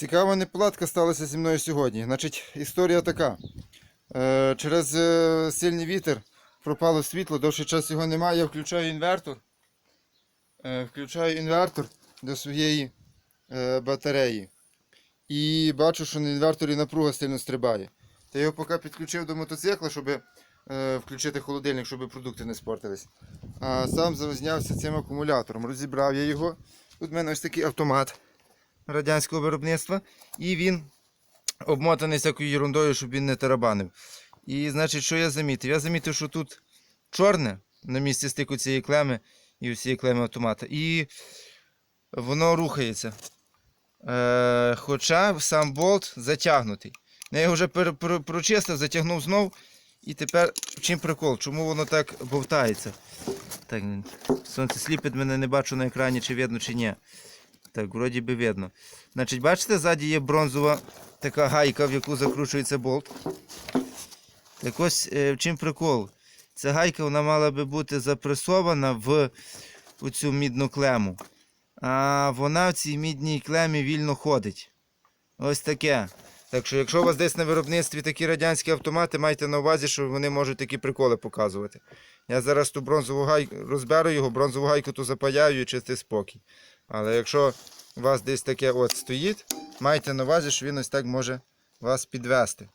Цікава неполадка сталася зі мною сьогодні. Значить, історія така. Е, через е, сильний вітер пропало світло, довший час його немає. Я включаю інвертор. Е, включаю інвертор до своєї батареї. І бачу, що на інверторі напруга сильно стрибає. Та я його поки підключив до мотоцикла, щоб включити холодильник, щоб продукти не спортились. А сам зазнявся цим акумулятором. Розібрав я його. Тут в мене ось такий автомат радянського виробництва. І він обмотаний всякою ерундою, щоб він не тарабанив. І значить, що я замітив? Я замітив, що тут чорне на місці стику цієї клеми і усієї клеми автомата. І воно рухається. Е, хоча сам болт затягнутий. Я його вже прочистив, затягнув знов. І тепер чим прикол? Чому воно так бовтається? Так, сонце сліпить мене, не бачу на екрані, чи видно, чи ні. Так, вроді би видно. Значить, бачите, ззаді є бронзова така гайка, в яку закручується болт. Так ось е, в чим прикол? Ця гайка вона мала би бути запресована в цю мідну клему. А вона в цій мідній клемі вільно ходить. Ось таке. Так що, якщо у вас десь на виробництві такі радянські автомати, майте на увазі, що вони можуть такі приколи показувати. Я зараз ту бронзову гайку розберу його, бронзову гайку ту запаяю і чистий спокій. Але якщо у вас десь таке от стоїть, майте на увазі, що він ось так може вас підвести.